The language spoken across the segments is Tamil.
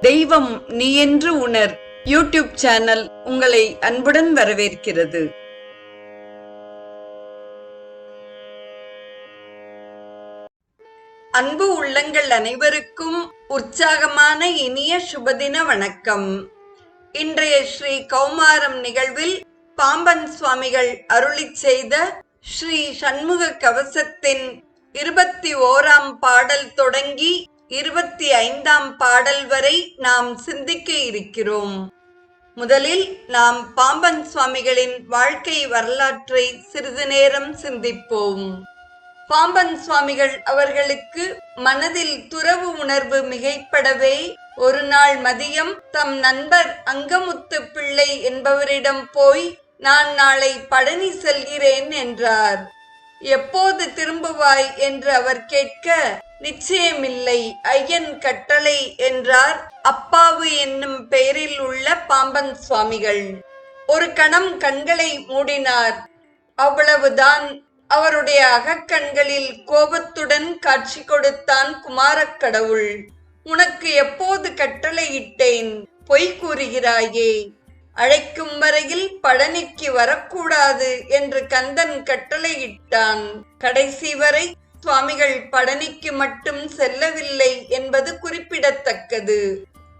தெய்வம் நீ என்று உணர். யூடியூப் சேனல் உங்களை அன்புடன் வரவேற்கிறது. அன்பு உள்ளங்கள் அனைவருக்கும் உற்சாகமான இனிய சுபதின வணக்கம். இன்றைய ஸ்ரீ கௌமாரம் நிகழ்வில் பாம்பன் சுவாமிகள் அருளி செய்த ஸ்ரீ சண்முக கவசத்தின் இருபத்தி ஓராம் பாடல் தொடங்கி இருபத்தி ஐந்தாம் பாடல் வரை நாம் சிந்திக்க இருக்கிறோம். முதலில் நாம் பாம்பன் சுவாமிகளின் வாழ்க்கை வரலாற்றை சிறிது நேரம் சிந்திப்போம். பாம்பன் சுவாமிகள் அவர்களுக்கு மனதில் துறவு உணர்வு மிகைப்படவே ஒரு நாள் மதியம் தம் நண்பர் அங்கமுத்து பிள்ளை என்பவரிடம் போய் நான் நாளை பழனி செல்கிறேன் என்றார். எப்போது திரும்புவாய் என்று அவர் கேட்க நிச்சயமில்லை ஐயன் கட்டளை என்றார். அப்பாவு என்னும் பெயரில் உள்ள பாம்பன் சுவாமிகள். ஒரு கணம் கண்களை மூடினார். அவ்வளவுதான். அவருடைய அகக்கண்களில் கோபத்துடன் காட்சி கொடுத்தான் குமாரக் கடவுள். உனக்கு எப்போது கட்டளையிட்டேன் பொய் கூறுகிறாயே. அழைக்கும் வரையில் பழனிக்கு வரக்கூடாது என்று கந்தன் கட்டளையிட்டான். கடைசி வரை சுவாமிகள் பழனிக்கு மட்டும் செல்லவில்லை என்பது குறிப்பிடத்தக்கது.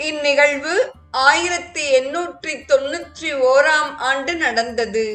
இந்நிகழ்வு ஆயிரத்தி எண்ணூற்றி தொன்னூற்றி ஓராம் ஆண்டு நடந்தது.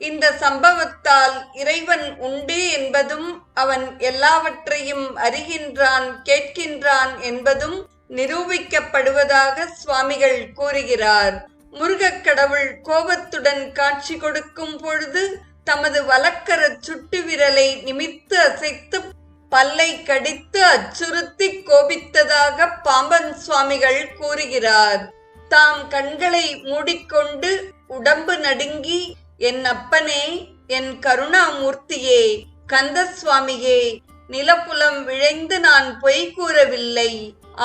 இந்த சம்பவத்தால் இறைவன் உண்டு என்பதும் அவன் எல்லாவற்றையும் அறிகின்றான் கேட்கின்றான் என்பதும் நிரூபிக்கப்படுவதாக சுவாமிகள் கூறுகிறார். முருகக் கடவுள் கோபத்துடன் காட்சி கொடுக்கும் பொழுது தமது வலக்கர சுட்டு விரலை நிமித்து அசைத்து பல்லை கடித்து அச்சுறுத்தி கோபித்ததாக பாம்பன் சுவாமிகள் கூறுகிறார். தாம் கண்களை மூடிக்கொண்டு உடம்பு நடுங்கி என் அப்பனே என் கருணாமூர்த்தியே கந்த சுவாமியே நிலப்புலம் விழைந்து நான் பொய் கூறவில்லை.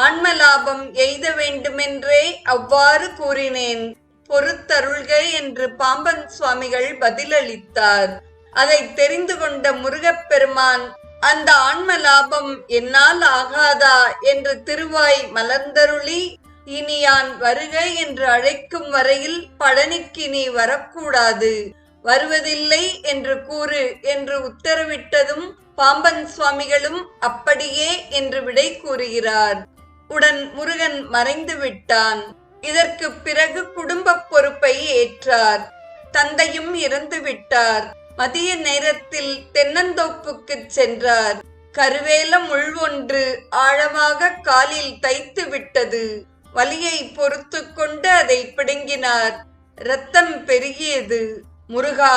ஆன்மலாபம் எய்த வேண்டுமென்றே அவ்வாறு கூறினேன். பொறுத்தருள்க என்று பாம்பன் சுவாமிகள் பதிலளித்தார். அதை தெரிந்து கொண்ட முருகப்பெருமான் அந்த ஆன்ம லாபம் என்னால் ஆகாதா என்று திருவாய் மலர்ந்தருளி இனி யான் வருக என்று அழைக்கும் வரையில் பழனிக்கு நீ வரக்கூடாது. வருவதில்லை என்று கூறு என்று உத்தரவிட்டதும் பாம்பன் சுவாமிகளும் அப்படியே என்று விடை கூறுகிறார். உடன் முருகன் மறைந்து விட்டான். இதற்கு பிறகு குடும்ப பொறுப்பை ஏற்றார். தந்தையும் இறந்து விட்டார். மதிய நேரத்தில் தென்னந்தோப்புக்கு சென்றார். கருவேல முள் ஒன்று ஆழமாக காலில் தைத்து விட்டது. வலியை பொறுத்து கொண்டு அதை பிடுங்கினார். ரத்தம் பெருகியது. முருகா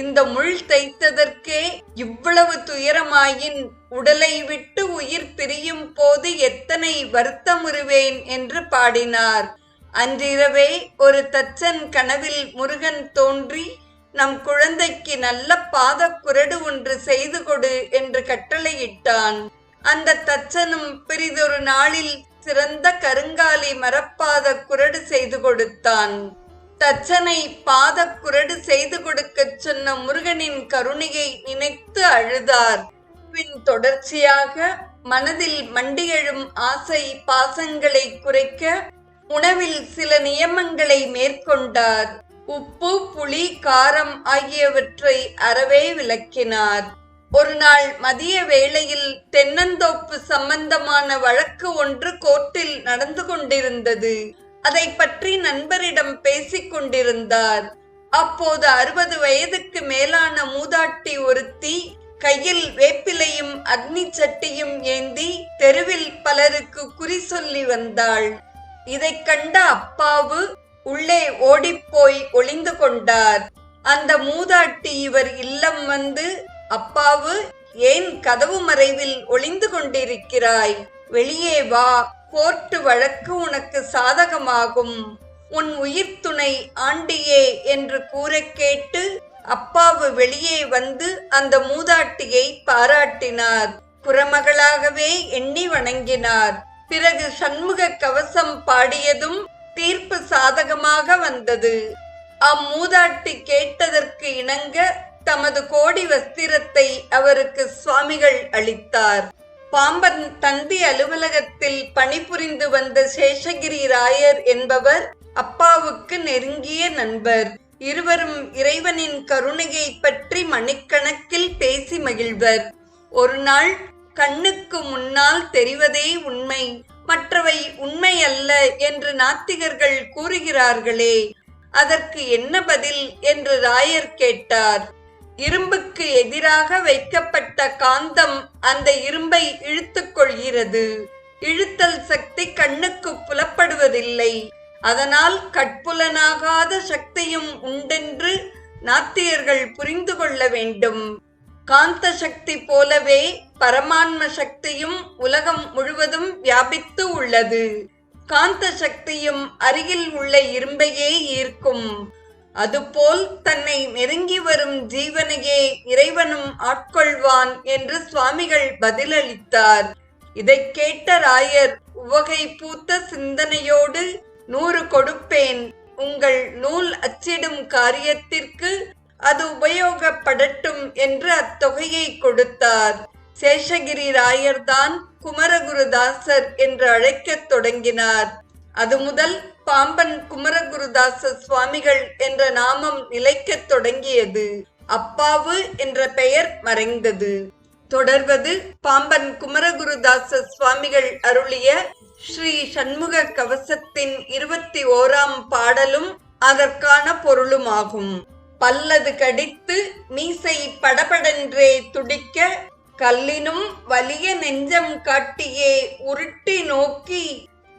இந்த முள் தைத்ததற்கே இவ்வளவு துயரமாயின் உடலை விட்டு உயிர் பிரியும் போது எத்தனை வருத்தமுறுவேன் என்று பாடினார். அன்றிரவே ஒரு தச்சன் கனவில் முருகன் தோன்றி நம் குழந்தைக்கு நல்ல பாத குரடு ஒன்று செய்து கொடு என்று கட்டளையிட்டான். அந்த தச்சனும் பிறிதொரு நாளில் சிறந்த கருங்காலி மரப்பாத குரடு செய்து கொடுத்தான். தச்சனை பாதக்குரடு செய்து கொடுக்கச் சொன்ன முருகனின் கருணையை நினைத்து அழுதார். பின் தொடர்ச்சியாக மனதில் மண்டியெழும் ஆசை பாசங்களை குறைக்க உணவில் சில நியமங்களை மேற்கொண்டார். உப்பு புளி காரம் ஆகியவற்றை அறவே விளக்கினார். ஒரு நாள் மதிய வேளையில் தென்னந்தோப்பு சம்பந்தமான வழக்கு ஒன்று கோர்ட்டில் நடந்து கொண்டிருந்தது. அதை பற்றி நண்பரிடம் பேசிக் கொண்டிருந்தார். அப்போது அறுபது வயதுக்கு மேலான மூதாட்டி ஒருத்தி கையில் வேப்பிலையும் அக்னி சட்டியும் ஏந்தி தெருவில் பலருக்கு குறி சொல்லி வந்தாள். இதைக் கண்ட அப்பாவு உள்ளே ஓடிப்போய் ஒளிந்து கொண்டார். அந்த மூதாட்டி இவர் இல்லம் வந்து அப்பாவு ஏன் கதவு மறைவில் ஒளிந்து கொண்டிருக்கிறாய்? வெளியே வா கோர்ட்டு வழக்கு உனக்கு சாதகமாகும். உன் உயிர் துணை ஆண்டியே என்று கூற கேட்டு அப்பாவு வெளியே வந்து அந்த மூதாட்டியை பாராட்டினார். புறமகளாகவே எண்ணி வணங்கினார். பிறகு சண்முக கவசம் பாடியதும் தீர்ப்பு சாதகமாக வந்தது. அம்மூதாட்டி கேட்டதற்கு இணங்க தமது கோடி வஸ்திரத்தை அவருக்கு சுவாமிகள் அளித்தார். பாம்பன் தந்தி அலுவலகத்தில் பணிபுரிந்து வந்த சேஷகிரி ராயர் என்பவர் அப்பாவுக்கு நெருங்கிய நண்பர். இருவரும் இறைவனின் கருணையை பற்றி மணிக்கணக்கில் பேசி மகிழ்வர். ஒரு நாள் கண்ணுக்கு முன்னால் தெரிவதே உண்மை மற்றவை உண்மை அல்ல என்று நாத்திகர்கள் கூறுகிறார்களே அதற்கு என்ன பதில்? என்று ராயர் கேட்டார். இரும்புக்கு எதிராக வைக்கப்பட்ட காந்தம் அந்த இரும்பை இழுத்துக் கொள்கிறது. இழுத்தல் சக்தி கண்ணுக்கு புலப்படுவதில்லை. அதனால் கட்புலனாகாத சக்தியும் உண்டென்று நாத்தியர்கள் புரிந்து கொள்ள வேண்டும். காந்த சக்தி போலவே பரமான்ம சக்தியும் உலகம் முழுவதும் வியாபித்து உள்ளது. காந்த சக்தியும் அருகில் உள்ள இரும்பையே ஈர்க்கும். அதுபோல் தன்னை நெருங்கி வரும் ஜீவனையே இறைவனும் ஆட்கொள்வான் என்று சுவாமிகள் பதிலளித்தார். இதைக் கேட்ட ராயர் உவகை பூத்த சிந்தனையோடு நூறு கொடுப்பேன். உங்கள் நூல் அச்சிடும் காரியத்திற்கு அது உபயோகப்படட்டும் என்று அத்தொகையை கொடுத்தார். சேஷகிரி ராயர்தான் குமரகுருதாசர் என்று அழைக்கத் தொடங்கினார். அது முதல் பாம்பன் குமரகுருதாச சுவாமிகள் என்ற நாமம் நிலைக்கத் தொடங்கியது. அப்பாவு என்ற பெயர் மறைந்தது. தொடர்வது பாம்பன் குமரகுருதாச சுவாமிகள் அருளிய ஸ்ரீ சண்முக கவசத்தின் இருபத்தி ஓராம் பாடலும் அதற்கான பொருளுமாகும். பல்லது கடித்து மீசை படபடென்றே துடிக்க கல்லினும் வலிய நெஞ்சம் காட்டியே உருட்டி நோக்கி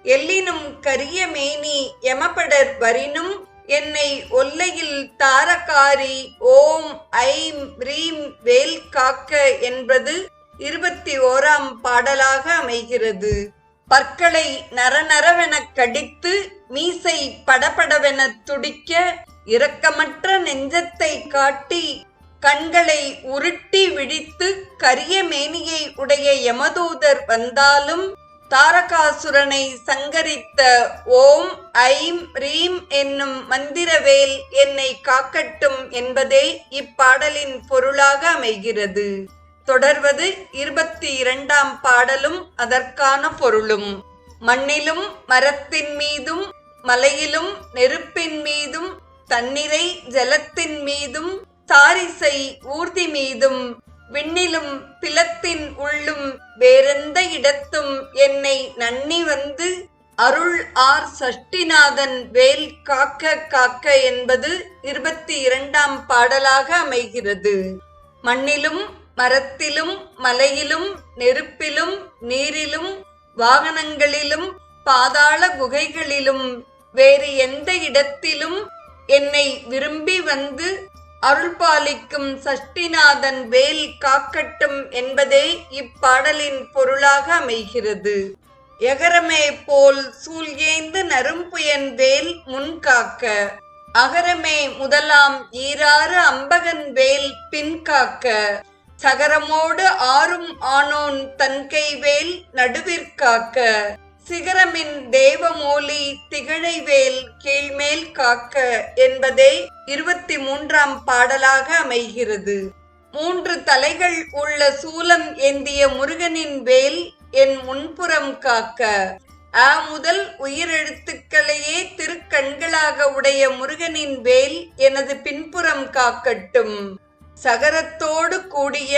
எல்லினும் கரிய மேனி எமபடர் வரினும் என்னை ஒல்லையில் தாரகாரி ஓம் ஐம் ரீம் வேல் காக்க என்பது இருபத்தி ஓராம் பாடலாக அமைகிறது. பற்களை நரநரவென கடித்து மீசை படபடவென துடிக்க இரக்கமற்ற நெஞ்சத்தை காட்டி கண்களை உருட்டி விழித்து கரிய மேனியை உடைய யமதூதர் வந்தாலும் தாரகாசுரனை சங்கரித்த ஓம் ஐம் ரீம் என்னும் மந்திரவேல் என்னை காக்கட்டும் என்பதே இப்பாடலின் பொருளாக அமைகிறது. தொடர்வது இருபத்தி இரண்டாம் பாடலும் அதற்கான பொருளும். மண்ணிலும் மரத்தின் மீதும் மலையிலும் நெருப்பின் மீதும் தன்னிறை ஜலத்தின் மீதும் தாரிசை ஊர்தி மீதும் விண்ணிலும் பிலத்தின் உள்ளும் வேறெந்த இடத்தும் என்னை நன்னி வந்து அருள் ஆர் சஷ்டிநாதன் வேல் காக்க காக்க என்பது இருபத்தி இரண்டாம் பாடலாக அமைகிறது. மண்ணிலும் மரத்திலும் மலையிலும் நெருப்பிலும் நீரிலும் வாகனங்களிலும் பாதாள குகைகளிலும் வேறு எந்த இடத்திலும் என்னை விரும்பி வந்து அருள்பாலிக்கும் சஷ்டிநாதன் வேல் காக்கட்டும் என்பதே இப்பாடலின் பொருளாக அமைகிறது. எகரமே போல் சூழ்கேந்து நரும்புயன் வேல் முன்காக்க அகரமே முதலாம் ஈராறு அம்பகன் வேல் பின்காக்க சகரமோடு ஆறும் ஆனோன் தன்கை வேல் நடுவிற்காக்க சிகரமின் தேவமோலி திகழைவேல் கீழ்மேல் காக்க என்பதே இருபத்தி மூன்றாம் பாடலாக அமைகிறது. மூன்று தலைகள் உள்ள சூலம் ஏந்திய முருகனின் வேல் என் முன்புறம் காக்க. அ முதல் உயிரெழுத்துக்களையே திருக்கண்களாக உடைய முருகனின் வேல் எனது பின்புறம் காக்கட்டும். சகரத்தோடு கூடிய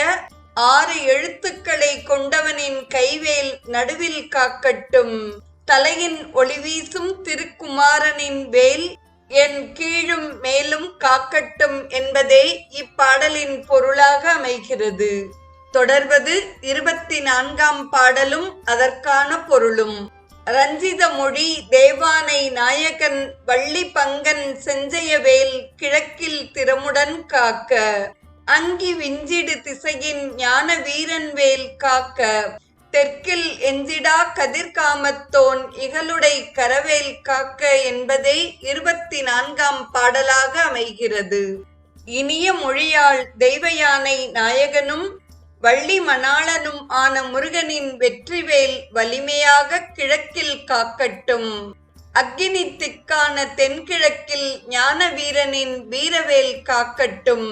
ஆறு எழுத்துக்களை கொண்டவனின் கைவேல் நடுவில் காக்கட்டும். தலையின் ஒளிவீசும் திருக்குமாரனின் வேல் என் கீழும் மேலும் காக்கட்டும் என்பதே இப்பாடலின் பொருளாக அமைகிறது. தொடர்வது இருபத்தி நான்காம் பாடலும் அதற்கான பொருளும். ரஞ்சித மொழி தேவானை நாயகன் வள்ளி பங்கன் செஞ்சயவேல் கிழக்கில் திறமுடன் காக்க. அங்கி விஞ்சிடு திசையின் ஞான வீரன் வேல் காக்க. தெற்கில் எஞ்சிடா கதிர்காமத்தோன் இகலுடை கரவேல் காக்க என்பதே இருபத்தி நான்காம் பாடலாக அமைகிறது. இனிய மொழியால் தெய்வ யானை நாயகனும் வள்ளி மணாளனும் ஆன முருகனின் வெற்றிவேல் வலிமையாக கிழக்கில் காக்கட்டும். அக்னி திக்கான தென்கிழக்கில் ஞான வீரனின் வீரவேல் காக்கட்டும்.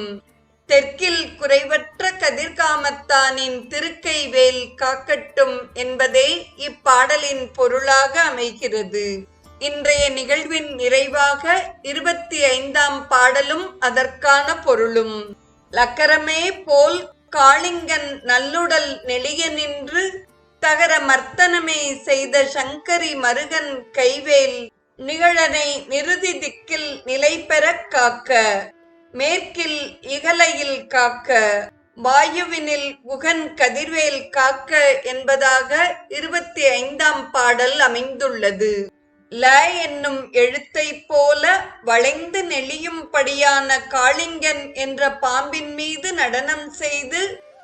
தெற்கில் குறைவற்ற கதிர்காமத்தானின் திருக்கை வேல் காக்கட்டும் என்பதே இப்பாடலின் பொருளாக அமைகிறது. இன்றைய நிகழ்வின் நிறைவாக இருபத்தி ஐந்தாம் பாடலும் அதற்கான பொருளும். லக்கரமே போல் காளிங்கன் நல்லுடல் நெளிய நின்று தகர மர்த்தனமே செய்த சங்கரி மருகன் கைவேல் நிகழனை நிறுதி திக்கில் நிலை பெறக் காக்க. மேற்கில் இகலையில் காக்க வாயுவினில் குகன் கதிர்வேல் காக்க என்பதாக இருபத்தி ஐந்தாம் பாடல் அமைந்துள்ளது. ல என்னும் எழுத்தைப் போல வளைந்து நெளியும்படியான காளிங்கன் என்ற பாம்பின் மீது நடனம் செய்து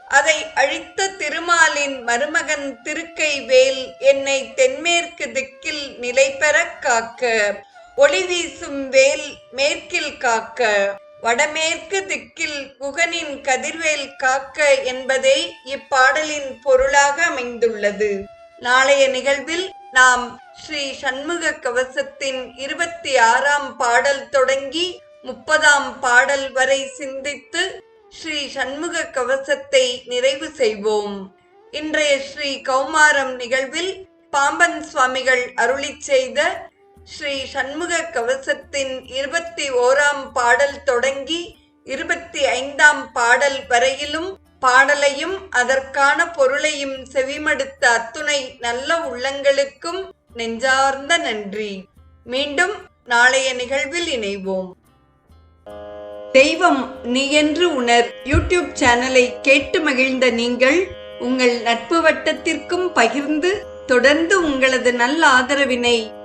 அதை அழித்த திருமாலின் மருமகன் திருக்கை வேல் என்னை தென்மேற்கு திக்கில் நிலை பெற காக்க ஒளி வீசும் வேல் மேற்கில் காக்க. வடமேற்கு திக்கில் குகனின் கதிர்வேல் காக்க என்பதே இப்பாடலின் பொருளாக அமைந்துள்ளது. நாளைய நிகழ்வில் நாம் ஸ்ரீ சண்முக கவசத்தின் இருபத்தி ஆறாம் பாடல் தொடங்கி முப்பதாம் பாடல் வரை சிந்தித்து ஸ்ரீ சண்முக கவசத்தை நிறைவு செய்வோம். இன்றைய ஸ்ரீ கௌமாரம் நிகழ்வில் பாம்பன் சுவாமிகள் அருளிச் செய்த ஸ்ரீ சண்முக கவசத்தின் இருபத்தி ஓராம் பாடல் தொடங்கி இருபத்தி ஐந்தாம் பாடல் வரையிலும் பாடலையும் அதற்கான பொருளையும் செவிமடுத்த அத்துணை நல்ல உள்ளங்களுக்கும் நெஞ்சார்ந்த நன்றி. மீண்டும் நாளைய நிகழ்வில் இணைவோம். தெய்வம் நீ என்று உணர் யூடியூப் சேனலை கேட்டு மகிழ்ந்த நீங்கள் உங்கள் நட்பு வட்டத்திற்கும் பகிர்ந்து தொடர்ந்து உங்களது நல்ல ஆதரவினை